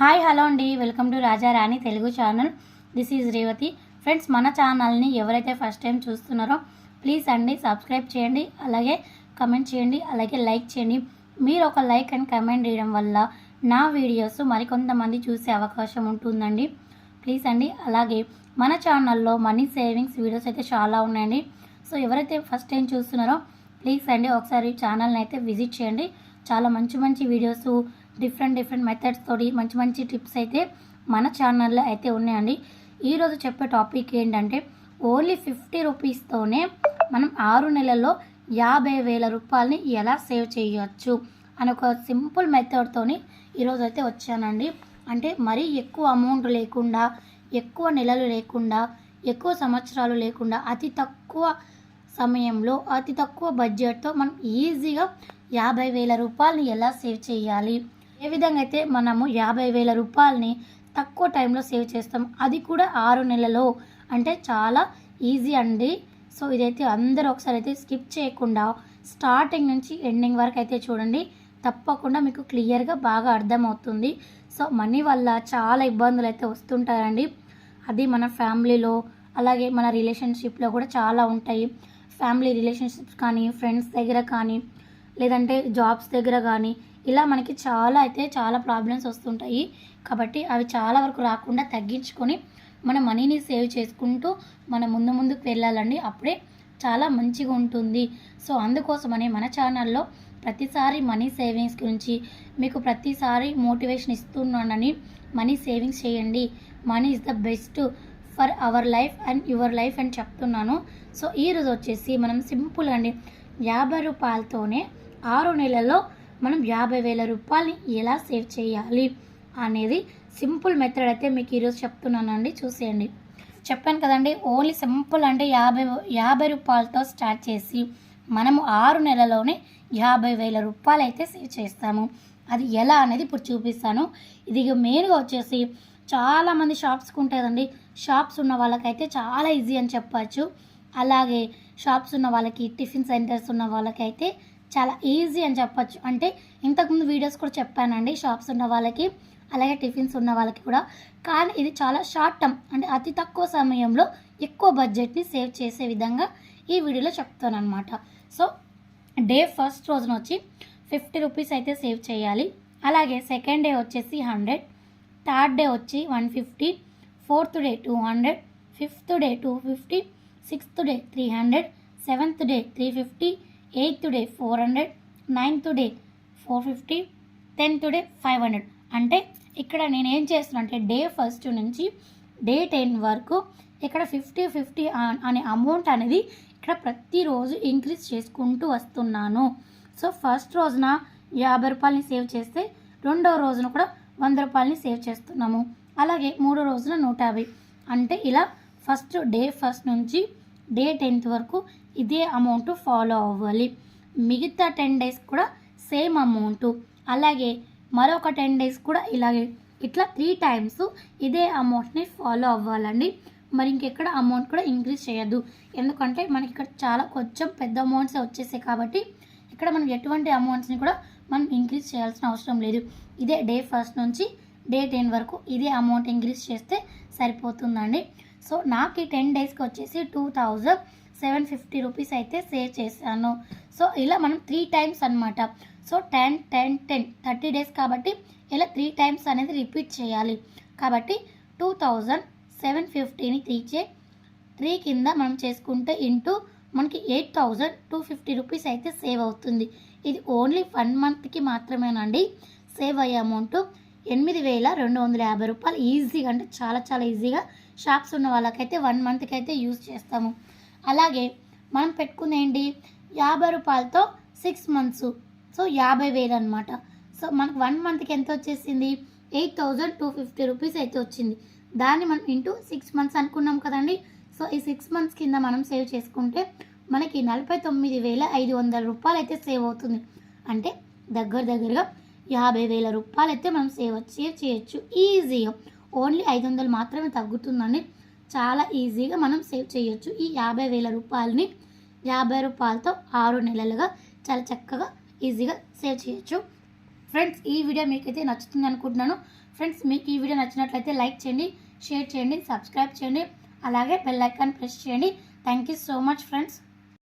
Hi hello అండి. Welcome to Rajarani Telugu channel. This is Revathi friends మన ఛానల్ని ఎవరైతే ఫస్ట్ టైం చూస్తున్నారో ప్లీజ్ అండి సబ్స్క్రైబ్ చేయండి అలాగే కమెంట్ చేయండి అలాగే లైక్ చేయండి. మీరు ఒక లైక్ అండ్ కమెంట్ చేయడం వల్ల నా వీడియోస్ మరికొంతమంది చూసే అవకాశం ఉంటుందండి. ప్లీజ్ అండి అలాగే మన ఛానల్లో మనీ సేవింగ్స్ వీడియోస్ అయితే చాలా ఉన్నాయండి. సో ఎవరైతే ఫస్ట్ టైం చూస్తున్నారో ప్లీజ్ అండి ఒకసారి ఛానల్ని అయితే విజిట్ చేయండి. చాలా మంచి మంచి వీడియోస్ డిఫరెంట్ డిఫరెంట్ మెథడ్స్ తోటి మంచి మంచి టిప్స్ అయితే మన ఛానల్లో అయితే ఉన్నాయండి. ఈరోజు చెప్పే టాపిక్ ఏంటంటే ఓన్లీ ఫిఫ్టీ రూపీస్తోనే మనం ఆరు నెలల్లో యాభై వేల రూపాయలని ఎలా సేవ్ చేయవచ్చు అని ఒక సింపుల్ మెథడ్తోని ఈరోజు అయితే వచ్చానండి. అంటే మరీ ఎక్కువ అమౌంట్ లేకుండా ఎక్కువ నెలలు లేకుండా ఎక్కువ సంవత్సరాలు లేకుండా అతి తక్కువ సమయంలో అతి తక్కువ బడ్జెట్తో మనం ఈజీగా యాభై వేల రూపాయలని ఎలా సేవ్ చేయాలి? ఏ విధంగా అయితే మనము యాభై వేల రూపాయలని తక్కువ టైంలో సేవ్ చేస్తాం అది కూడా ఆరు నెలలో. అంటే చాలా ఈజీ అండి. సో ఇదైతే అందరూ ఒకసారి అయితే స్కిప్ చేయకుండా స్టార్టింగ్ నుంచి ఎండింగ్ వరకు అయితే చూడండి. తప్పకుండా మీకు క్లియర్గా బాగా అర్థమవుతుంది. సో మనీ వల్ల చాలా ఇబ్బందులు అయితే వస్తుంటాయండి. అది మన ఫ్యామిలీలో అలాగే మన రిలేషన్షిప్లో కూడా చాలా ఉంటాయి. ఫ్యామిలీ రిలేషన్షిప్స్ కానీ ఫ్రెండ్స్ దగ్గర కానీ లేదంటే జాబ్స్ దగ్గర కానీ ఇలా మనకి చాలా అయితే చాలా ప్రాబ్లమ్స్ వస్తుంటాయి. కాబట్టి అవి చాలా వరకు రాకుండా తగ్గించుకొని మన మనీని సేవ్ చేసుకుంటూ మన ముందు ముందుకు వెళ్ళాలండి. అప్పుడే చాలా మంచిగా ఉంటుంది. సో అందుకోసమని మన ఛానల్లో ప్రతిసారి మనీ సేవింగ్స్ గురించి మీకు ప్రతిసారి మోటివేషన్ ఇస్తున్నానని మనీ సేవింగ్స్ చేయండి. Money is the best for our life and your life అని చెప్తున్నాను. సో ఈరోజు వచ్చేసి మనం సింపుల్ అండి. యాభై రూపాయలతోనే ఆరు నెలల్లో మనం యాభై వేల రూపాయలని ఎలా సేవ్ చేయాలి అనేది సింపుల్ మెథడ్ అయితే మీకు ఈరోజు చెప్తున్నానండి. చూసేయండి. చెప్పాను కదండి ఓన్లీ సింపుల్ అంటే యాభై యాభై రూపాయలతో స్టార్ట్ చేసి మనము ఆరు నెలలోనే యాభై వేల రూపాయలు అయితే సేవ్ చేస్తాము. అది ఎలా అనేది ఇప్పుడు చూపిస్తాను. ఇది మెయిన్గా వచ్చేసి చాలామంది షాప్స్కి ఉంటుందండి. షాప్స్ ఉన్న వాళ్ళకైతే చాలా ఈజీ అని చెప్పచ్చు. అలాగే షాప్స్ ఉన్న వాళ్ళకి టిఫిన్ సెంటర్స్ ఉన్న వాళ్ళకైతే చాలా ఈజీ అని చెప్పచ్చు. అంటే ఇంతకుముందు వీడియోస్ కూడా చెప్పానండి షాప్స్ ఉన్న వాళ్ళకి అలాగే టిఫిన్స్ ఉన్న వాళ్ళకి కూడా. కానీ ఇది చాలా షార్ట్ టర్మ్ అంటే అతి తక్కువ సమయంలో ఎక్కువ బడ్జెట్ని సేవ్ చేసే విధంగా ఈ వీడియోలో చెప్తాను అనమాట సో డే ఫస్ట్ రోజున వచ్చి ఫిఫ్టీ రూపీస్ అయితే సేవ్ చేయాలి. అలాగే సెకండ్ డే వచ్చేసి హండ్రెడ్ థర్డ్ డే వచ్చి one fifty fourth day two hundred fifth day two fifty sixth day three hundred seventh day three fifty eighth day four hundred ninth day four fifty tenth day five hundred. అంటే ఇక్కడ నేను ఏం చేస్తున్నా అంటే day first నుంచి day ten వరకు ఇక్కడ fifty fifty అనే అమౌంట్ అనేది ఇక్కడ ప్రతిరోజు ఇంక్రీజ్ చేసుకుంటూ వస్తున్నాను. సో ఫస్ట్ రోజున యాభై రూపాయలని సేవ్ చేస్తే రెండవ రోజున కూడా వంద రూపాయలని సేవ్ చేస్తున్నాము. అలాగే మూడో రోజున నూట యాభై. అంటే ఇలా ఫస్ట్ డే ఫస్ట్ నుంచి డే టెన్త్ వరకు ఇదే అమౌంట్ ఫాలో అవ్వాలి. మిగతా టెన్ డేస్ కూడా సేమ్ అమౌంట్ అలాగే మరొక టెన్ డేస్ కూడా ఇలాగే ఇట్లా త్రీ టైమ్స్ ఇదే అమౌంట్ని ఫాలో అవ్వాలండి. మరి ఇంకెక్కడ అమౌంట్ కూడా ఇంక్రీజ్ చేయొద్దు. ఎందుకంటే మనకి ఇక్కడ చాలా కొంచెం పెద్ద అమౌంట్స్ వచ్చేసాయి కాబట్టి ఇక్కడ మనం ఎటువంటి అమౌంట్స్ని కూడా మనం ఇంక్రీజ్ చేయాల్సిన అవసరం లేదు. ఇదే డే ఫస్ట్ నుంచి డే టెన్ వరకు ఇదే అమౌంట్ ఇంక్రీజ్ చేస్తే సరిపోతుందండి. సో నాకు ఈ టెన్ డేస్కి వచ్చేసి two thousand seven fifty rupees అయితే సేవ్ చేశాను. సో ఇలా మనం త్రీ టైమ్స్ అనమాట so ten ten ten thirty days కాబట్టి ఇలా త్రీ టైమ్స్ అనేది రిపీట్ చేయాలి. కాబట్టి టూ థౌజండ్ సెవెన్ ఫిఫ్టీని తీచే త్రీ కింద మనం చేసుకుంటే ఇంటూ మనకి eight thousand two fifty rupees అయితే సేవ్ అవుతుంది. ఇది ఓన్లీ వన్ మంత్కి మాత్రమేనండి. సేవ్ అయ్యే అమౌంట్ ఎనిమిది వేల రెండు వందల యాభై రూపాయలు ఈజీగా అంటే చాలా చాలా ఈజీగా షాప్స్ ఉన్న వాళ్ళకైతే వన్ మంత్కి అయితే యూజ్ చేస్తాము. అలాగే మనం పెట్టుకునేయండి యాభై రూపాయలతో సిక్స్ మంత్స్ సో యాభై వేలు అనమాట సో మనకు వన్ మంత్కి ఎంత వచ్చేసింది? Eight thousand two fifty rupees అయితే వచ్చింది. దాన్ని మనం ఇంటూ సిక్స్ మంత్స్ అనుకున్నాం కదండి. సో ఈ సిక్స్ మంత్స్ కింద మనం సేవ్ చేసుకుంటే మనకి నలభై తొమ్మిది వేల ఐదు వందల రూపాయలు అయితే సేవ్ అవుతుంది. అంటే దగ్గర దగ్గరగా యాభై వేల రూపాయలు అయితే మనం సేవ్ సేవ్ చేయొచ్చు. ఈజీగా ఓన్లీ ఐదు వందలు మాత్రమే తగ్గుతుందండి. చాలా ఈజీగా మనం సేవ్ చేయొచ్చు. ఈ యాభై వేల రూపాయలని యాభై రూపాయలతో ఆరు నెలలుగా చాలా చక్కగా ఈజీగా సేవ్ చేయొచ్చు. ఫ్రెండ్స్ ఈ వీడియో మీకైతే నచ్చుతుంది అనుకుంటున్నాను. ఫ్రెండ్స్ మీకు ఈ వీడియో నచ్చినట్లయితే లైక్ చేయండి షేర్ చేయండి సబ్స్క్రైబ్ చేయండి. అలాగే బెల్ ఐకాన్ ప్రెస్ చేయండి. Thank you so much friends.